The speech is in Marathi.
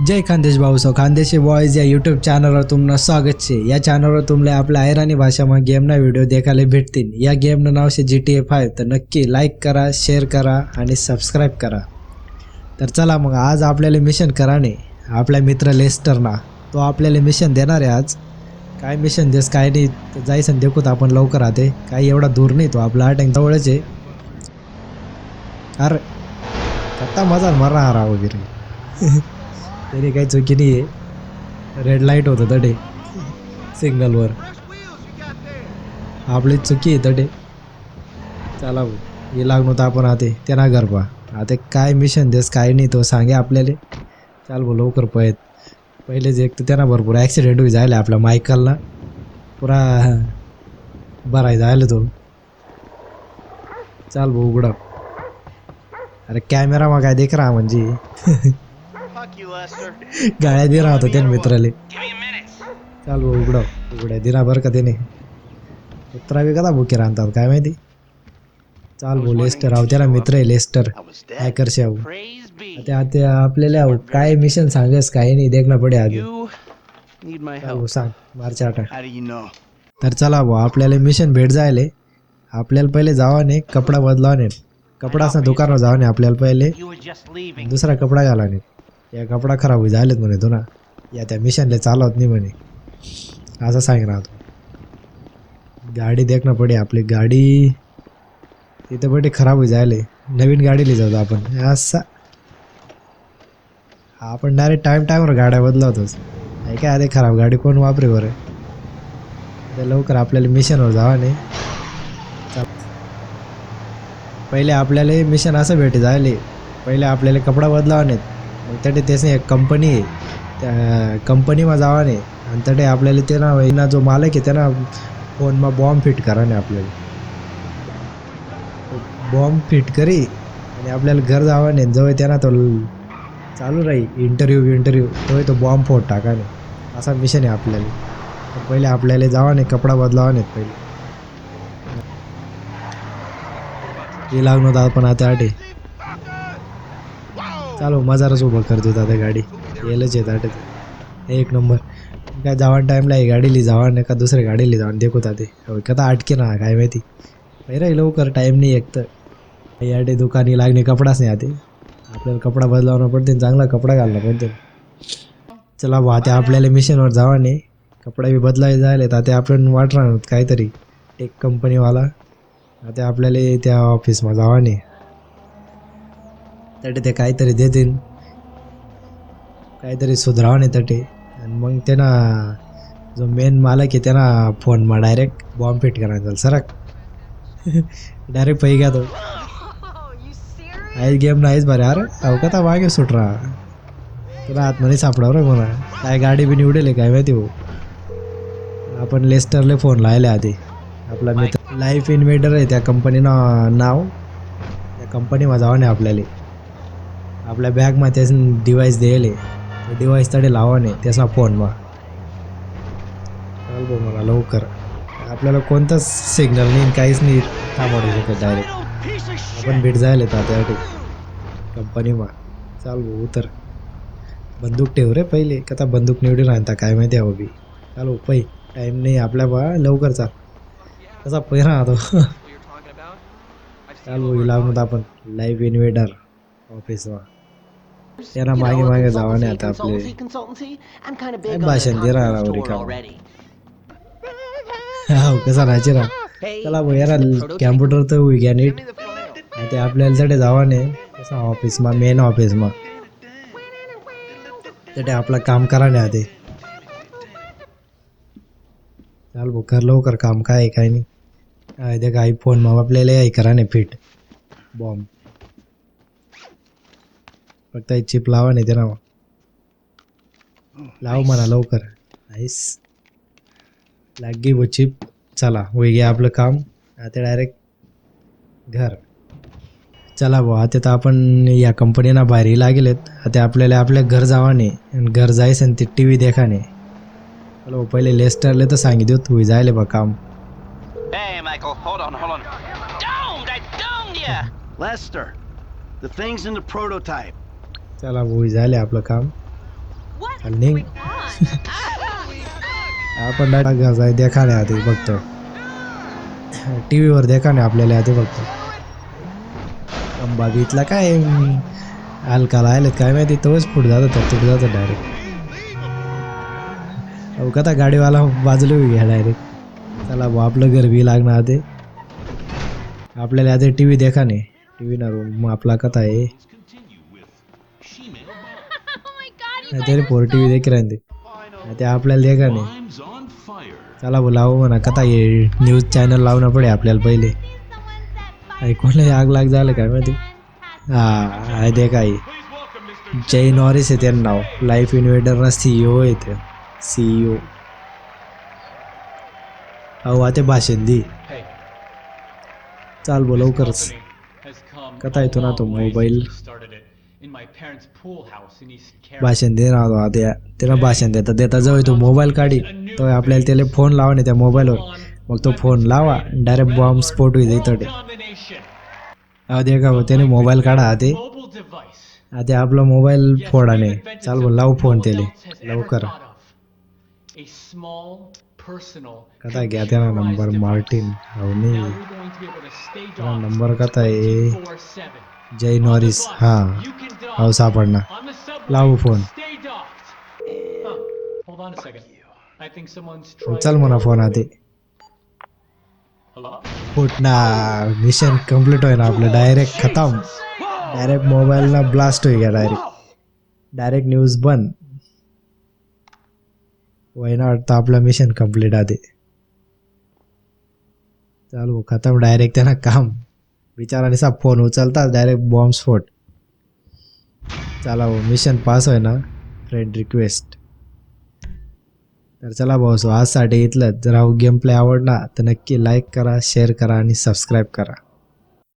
जय खानदेश भाऊसो खानदेशी बॉयज या यूट्यूब चॅनलवर तुमनं स्वागत छे. या चॅनलवर तुमला आपल्या ऐराणी भाषाમાં गेमना व्हिडिओ देखायला भेटतील. या गेमनं नाव शे जी टी ए फाय तर नक्की लाईक करा शेअर करा आणि सबस्क्राईब करा. तर चला मग आज आपल्याला मिशन कराने. आपल्या मित्र लेस्टरना. तो आपल्याला मिशन देणार आहे आज. काय मिशन देस काय नाही तर जायसन देखूत आपण लवकर आते. काही एवढा दूर नाही तो आपला आटँक जवळच आहे. अरे कत्ता मजा मरा हारा वगैरे. तरी काही चुकी नाही आहे रेड लाइट होतं तडे सिग्नलवर आपली चुकी आहे तडे चला भाऊ हे लागणं तर आपण आते. त्यांना गरबा आता काय मिशन देस काय नाही तो सांगे आपल्याला. चाल भाऊ लवकर पळत. पहिलेच एक तर त्यांना भरपूर ॲक्सिडेंट होई जायला आपल्या मायकलला पुरा बराय जायला तो. चाल भाऊ उघडा. अरे कॅमेरा मग काय देख रहा म्हणजे. गाळ्या दे राहतो त्या मित्राले. चाल भाऊ उघड्या दिना बरं का त्याने. कुत्रा कदा भुके राहतात काय माहिती? चाल भाऊ लेस्टर आहो त्याला मित्र आहे लेस्टर. I was त्या हॅकर शाहू आपल्याला काय मिशन सांगेस काही नाही देखणं पडे आधी. सांग मारच्या आठ तर चला भाऊ आपल्याला मिशन भेट जायले. आपल्याला पहिले जावा नाही कपडा बदलावा नाही. कपडा असं दुकानावर जावा नाही आपल्याला पहिले. दुसरा कपडा घाला नाही. या कपडा खराब होई झालेत म्हणे तो ना या त्या मिशनला चालवत नाही म्हणे. असं सांग राहतो गाडी देख ना पडे आपली गाडी. तिथे पडे खराब होई जायले नवीन गाडी लिहित जाऊ आपण. असा. आपण डायरेक्ट टाईम टाईमवर गाड्या बदलवतोच ऐका काय अरे खराब गाडी कोण वापरे बरं? ते लवकर आपल्याला मिशनवर जावा नाही. पहिले आपल्याला मिशन असं भेटे जायले पहिले आपल्याला कपडा बदलावा नाहीत. मग त्याटे तेच एक कंपनी आहे. त्या कंपनीमा जावा नाही. आणि तटे आपल्याला ते ना जो मालक आहे त्यांना फोनमा बॉम्ब फिट करा नाही आपल्याला. बॉम्ब फिट करी आणि आपल्याला घर जावा नाही. जवळ त्यांना तो चालू राहील. इंटरव्ह्यू इंटरव्ह्यू तो तो बॉम्ब फोड टाका नाही. असा मिशन आहे आपल्याला. पहिले आपल्याला जावा नाही कपडा बदलावा नाही पहिले. हे लागणार पण आपण आता आटे चालो मजारच उभं करतो दादा गाडी. येलच येत आटत एक नंबर. काय जावान टाईमला ही गाडी ली जावा नाही का दुसऱ्या गाडी ली देखू देखो ते. कथा अटके ना काय माहिती. रे लवकर टाईम नाही एक तर. याडे दुकानी लागणे कपडाच नाही आते. आपल्याला कपडा बदलावणं पडते चांगला कपडा घालणं पडते. चला बा आता आपल्याला मिशनवर जावा नाही. कपडा बी बदलाय जायला तर आता आपण वाट राहणार काहीतरी. टेक कंपनीवाला आता आपल्याला त्या ऑफिसमध्ये जावा नाही. तटे ते काहीतरी देतील. काहीतरी सुधराव नाही तटे. आणि मग त्यांना जो मेन मालक आहे त्यांना फोनमा डायरेक्ट बॉम्ब फिट करायचा सरक डायरेक्ट पै घ्या तो. आई गेम नाहीच बरे अरे अवकाता मागे सुट राहा तुला आतमध्ये सापडाव रे मला. काय गाडी बी निवडेल काय माहिती हो आपण लेस्टरले फोन लायले आधी. आपला मित्र लाईफ इन्व्हेटर आहे त्या कंपनीनं नाव. त्या कंपनीमध्ये जावं नाही आपल्याला. आपल्या बॅगमा त्याच डिवाईस देईल डिवाईस तडे लावा नाही त्याचा फोनमा चाल मला लवकर. आपल्याला कोणताच सिग्नल नाही काहीच नाही थांबवू शकत डायरेक्ट आपण भेट जायला येतात त्यासाठी कंपनीमा चाल भाऊ उतर. बंदूक ठेव रे पहिले. कथा बंदूक निवडून आणता काय माहिती आहे बी चालो पै. टाईम नाही आपल्या बा लवकर चाल. कसा पहिरा राहतो चाल भाऊ लागून आपण लाईव्ह इन्व्हेटर ऑफिसमा You मागे मागे जावा नाही आता आपले काय भाषण दे राहा content राव store रिकामा. हो कसा राहायचे राहा Hey, चला याला कॅम्प्युटर तर होई घ्या नीट. ते आपल्याला तडे जावा नाही कसं ऑफिसमा मेन ऑफिसमा तटे आपलं काम करा नाही आधी. चाल भाऊ कर लवकर काम. काय काय नाही. काय ते काही फोन मग आपल्याला हे करा नाही फिट. बॉम्ब फक्त चिप लावा नाही ते ना लाव म्हणा लवकर. नाईस लागी वो चिप चला होई गया आपलं काम. आता डायरेक्ट घर. चला भाऊ आता तर आपण या कंपनीना बाहेरही लागेलेत. आता आपल्याला आपल्या घर जावा नाही आणि घर जायचं आणि ते टी व्ही देखा नाही चला भाऊ, पहिले लेस्टरले तर सांगितलं तू जायले बा काम! Lester, the thing's in the prototype. चला भाऊ झाले आपलं काम. निघ. आपण घासाय देखा नाही आधी बघतो टी व्हीवर देखा नाही आपल्याला आधी बघतो अंबा इथला काय हलकाला आलेत काय माहिती? तोच फुट जात होता तुट जातो डायरेक्ट अहो कथा गाडीवाला बाजूला उभी घ्या डायरेक्ट चला भाऊ आपलं घर बी लागणार आधी. आपल्याला आधी टी व्ही देखा नाही टी व्ही ना रूम आपला कथा आहे. नाहीतरी फोर टी व्ही देखील राहते ते आपल्याला देखा नाही. चला बोलावं हो म्हणा कथा ये न्यूज चॅनल लावणं पडे आपल्याला पहिले. ऐकून आग लाग झालं काय माहिती? हा दे काय जय नॉरिस आहे त्यांना नाव. लाईफ इन्व्हेडरना सीईओ आहे ते. सीईओ अहो आता भाषण दी. चाल बोलवकरच कथा येतो ना तो मोबाईल भाषण दे ना तो आता त्याला भाषण देता देता जवळ तो मोबाईल काढी. तो आपल्याला त्याला फोन लावा त्या मोबाईलवर मग तो फोन लावा डायरेक्ट बॉम्ब स्फोट होईल इथं अहो दे का त्याने मोबाईल काढा आते आता आपला मोबाईल फोडाने चाल बोल लाव फोन त्याले. लवकर. कथा घ्या त्याला नंबर मार्टिन. हो नाही नंबर कथा आहे. Jay Norris. हा. हो सापडणार लावू फोन. चल म्हणा फोन आधी. फुटणार. मिशन कंप्लीट होईल आपलं. डायरेक्ट खतम. डायरेक्ट मोबाईलला ब्लास्ट होई डायरेक्ट डायरेक्ट न्यूज बंद. होईना वाटतं आपलं मिशन कंप्लीट आधी. चालू खतम डायरेक्ट त्यांना काम. बिचाराने सा फोन उचलता डायरेक्ट बॉम्ब स्फोट चला मिशन पास होय ना फ्रेंड रिक्वेस्ट तर चला भाऊ सो आजसाठी इथलं जर हा गेम प्ले आवडला तर नक्की लाईक करा शेअर करा आणि सबस्क्राईब करा.